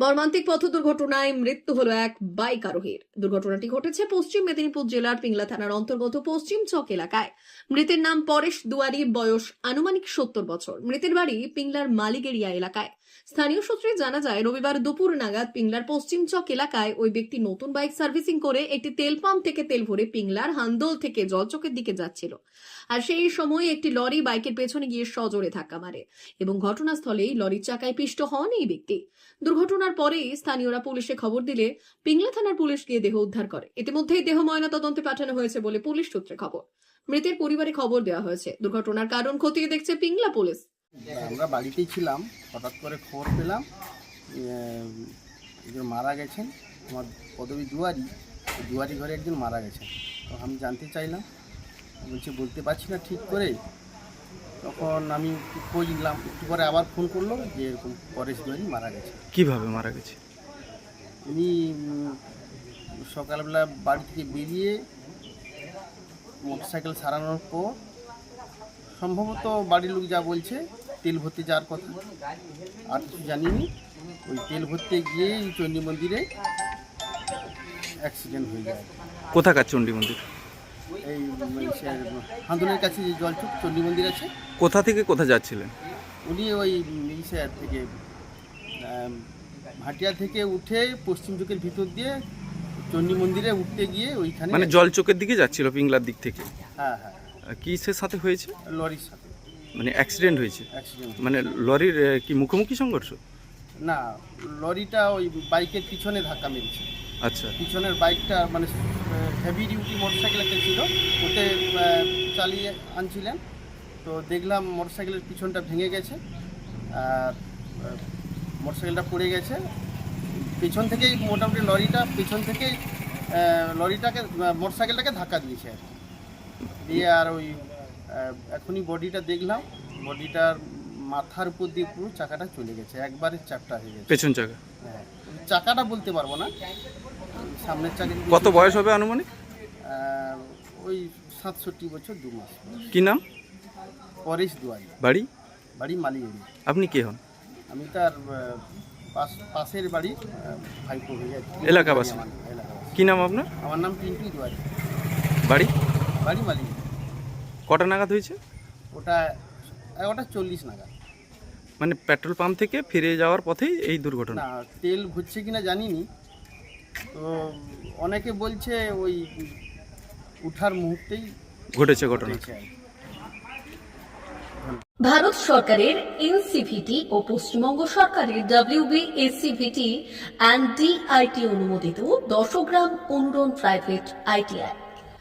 মর্মান্তিক পথ দুর্ঘটনায় মৃত্যু হল এক বাইক আরোহীর। দুর্ঘটনাটি ঘটেছে পশ্চিম মেদিনীপুর জেলার পিংলা থানার অন্তর্গত পশ্চিম চক এলাকায়। মৃতের নাম পরেশ দুয়ারি, বয়স আনুমানিক সত্তর বছর। মৃতের বাড়ি পিংলার মালিগেরিয়া এলাকায়। স্থানীয় সূত্রে জানা যায়, রবিবার দুপুর নাগাদ পিংলার পশ্চিম চক এলাকায় ওই ব্যক্তি নতুন বাইক সার্ভিসিং করে একটি তেল পাম্প থেকে তেল ভরে পিংলার হান্দোল থেকে জলচকের দিকে যাচ্ছিল। আর সেই সময় একটি লরি বাইকের পেছনে গিয়ে সজোরে ধাক্কা মারে এবং ঘটনাস্থলেই লরির চাকায় পিষ্ট হন এই ব্যক্তি। দুর্ঘটনার পরেই স্থানীয়রা পুলিশে খবর দিলে পিংলা থানার পুলিশ গিয়ে দেহ উদ্ধার করে। ইতিমধ্যেই দেহ ময়না তদন্তে পাঠানো হয়েছে বলে পুলিশ সূত্রে খবর। মৃতের পরিবারে খবর দেওয়া হয়েছে। দুর্ঘটনার কারণ খতিয়ে দেখছে পিংলা পুলিশ। আমরা বাড়িতেই ছিলাম হঠাৎ করে খবর পেলাম একজন মারা গেছেন আমার পদবী দুয়ারি দুয়ারি ঘরে একজন মারা গেছেন। তো আমি জানতে চাইলাম বলছে বলতে পারছি না ঠিক করে। তখন আমি খোঁজ নিলাম একটু পরে আবার ফোন করল যে এরকম পরেশ দুয়ারি মারা গেছে। কীভাবে মারা গেছে? উনি সকালবেলা বাড়ি থেকে বেরিয়ে মোটরসাইকেল সারানোর পর সম্ভবত বাড়ির লোক যা বলছে তেল ভরতে যাওয়ার কথা। আর কিছু জানিনি। ওই তেল ভরতে গিয়েই চণ্ডী মন্দিরে অ্যাক্সিডেন্ট হয়ে যায় কোথাকার চণ্ডী মন্দির? এই হান্দনের কাছে যে জলচুক চণ্ডী মন্দির আছে। কোথা থেকে কোথা যাচ্ছিলেন? উনি ওই ইসের থেকে ভাটিয়া থেকে উঠে পশ্চিম চোখের ভিতর দিয়ে চণ্ডী মন্দিরে উঠতে গিয়ে ওইখানে মানে জল চোখের দিকে যাচ্ছিল পিংলার দিক থেকে? হ্যাঁ হ্যাঁ। কিসের সাথে হয়েছে? লরির সাথে। মানে অ্যাক্সিডেন্ট হয়েছে। মানে লরির কি মুখোমুখি সংঘর্ষ? না লরিটা ওই বাইকের পিছনে ধাক্কা মেরেছে। আচ্ছা। পিছনের বাইকটা মানে হেভি ডিউটি মোটরসাইকেল একটা ছিল। ওতে চালিয়ে আনছিলেন। তো দেখলাম মোটরসাইকেলের পিছনটা ভেঙে গেছে। আর মোটরসাইকেলটা পড়ে গেছে। পেছন থেকেই মোটামুটি লরিটা পেছন থেকেই লরিটাকে মোটরসাইকেলটাকে ধাক্কা দিয়েছে আর কি। দিয়ে আর ওই এখনই বডিটা দেখলাম বডিটার মাথার উপর দিয়ে পুরো চাকাটা চলে গেছে একবারে চাপটা হয়ে গেছে। পেছন চাকা? হ্যাঁ, চাকাটা বলতে পারব না সামনের চাকা কত বয়স হবে আনুমানিক? ওই সাতষট্টি বছর দু মাস কি নাম? পরেশ দুয়ারি। বাড়ি? বাড়ি মালিয়ারি। আপনি কে হন? আমি তার পাশের বাড়ি ভাইপো এলাকাবাসী? কি নাম আপনার? আমার নাম পিন্টু দুয়ারি। বাড়ি? বাড়ি মালিয়ারি। কটা নাগাদ হয়েছে? ওটা এগারোটা চল্লিশ নাগাদ। মানে পেট্রোল পাম্প থেকে ফিরে যাওয়ার পথেই এই দুর্ঘটনা? না তেল ভরছে কিনা জানিনি। তো অনেকে বলছে ওই উঠার মুহূর্তেই ঘটেছে ঘটনা। ভারত সরকারের এনসিভিটি ও পশ্চিমবঙ্গ সরকারের ডাব্লিউবি এসসিভিটি অ্যান্ড ডিআইটি অনুমোদিত দশগ্রাম অনুরণ প্রাইভেট আইটিআই